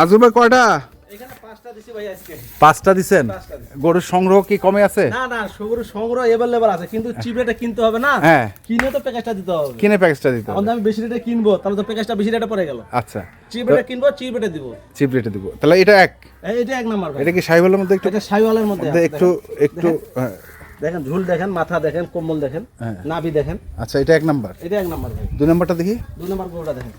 আজু ভাই কয়টা পাঁচটা দিছেন? গরুর সংগ্রহ কি কমে আছে? না না সবুর সংগ্রহ এভেলেবল আছে কিন্তু চিপ রেটে কিনতে হবে না। হ্যাঁ। কিনে তো প্যাকেজটা দিতে হবে। কিনে প্যাকেজটা দিতে হবে। আমি বেশি রেটে কিনবো তাহলে তো প্যাকেজটা বেশি রেটে পড়ে গেল। আচ্ছা। চিপ রেটে কিনবো চিপ রেটে দিব। চিপ রেটে দিব। তাহলে এটা এক? এটা এক নাম্বার এটা কি সাইবলের মধ্যে একটু এটা সাইওয়ালের মধ্যে একটু একটু। দেখেন। দেখেন ঝুল দেখেন মাথা দেখেন কম্বল দেখেন হ্যাঁ। নাভি দেখেন। আচ্ছা এটা এক নাম্বার। এটা এক নাম্বার দুই নাম্বারটা দেখি। দুই নাম্বার গরুটা দেখেন।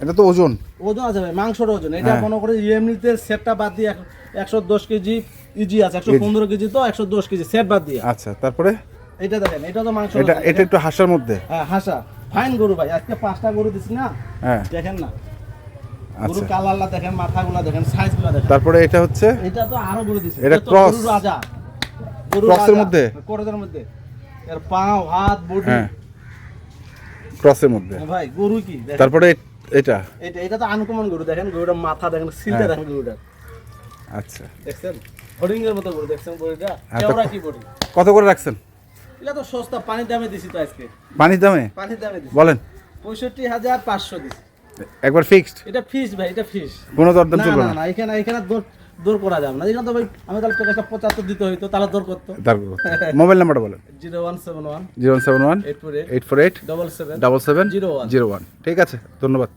এটা তো ওজন। ওজন আছে ভাই মাংসর ওজন। এটা হ্যাঁ। মনে করে এমনিতে সেটটা বাদ দিয়ে এক- একশো দশ কেজি ইজি আছে একশো পনেরো কেজি তো একশো দশ কেজি সেট বাদ দিয়ে। আচ্ছা তারপরে? এটা দেখেন এটা তো মাংস এটা এটা একটু হাসার মধ্যে। হ্যাঁ হাসা। ফাইন গরু ভাই আজকে পাঁচটা গরু দিছি না হ্যাঁ। দেখেন না। গরু আচ্ছা কালারলা দেখেন মাথাগুলা দেখেন সাইজগুলা দেখেন। তারপরে এটা হচ্ছে? এটা তো আরও গরু দিছি। এটা cross। গরুর রাজা। গরুর Cross-এর মধ্যে? ক্রসের মধ্যে। এর পাও হাত বডি। হ্যাঁ। ক্রসের মধ্যে। ভাই গরু কি? তারপরে এটা? এটা এটা তো আনকমন গরু দেখেন গরুটার মাথা দেখেন সিলটা হ্যাঁ। দেখেন গরুটার। আচ্ছা। দেখছেন? হরিং এর মতো গরু দেখছেন গরুটা? হ্যাঁ, কেওড়া কি বডি কত করে রাখছেন? এটা তো সস্তা পানির দামে দিছি তো আজকে। পানির দামে? পানির দামে দিছি। বলেন। পঁয়ষট্টি হাজার পাঁচশো দিছি। একবার ফিক্সড এটা ফিস ভাই এটা ফিক্সড কোনো দরদাম চলবে না না না। এখানে এখানে দৌড় করা যাবে না। এখানে তো ভাই আমি তাহলে প্যাকেজটা পঁচাত্তর দিতে হইতো তাহলে দৌড় করতো। তারপর মোবাইল নাম্বারটা বলেন। Zero one seven one. Zero seven one eight four eight. Eight four eight double seven double seven zero one. Zero one. ঠিক আছে ধন্যবাদ।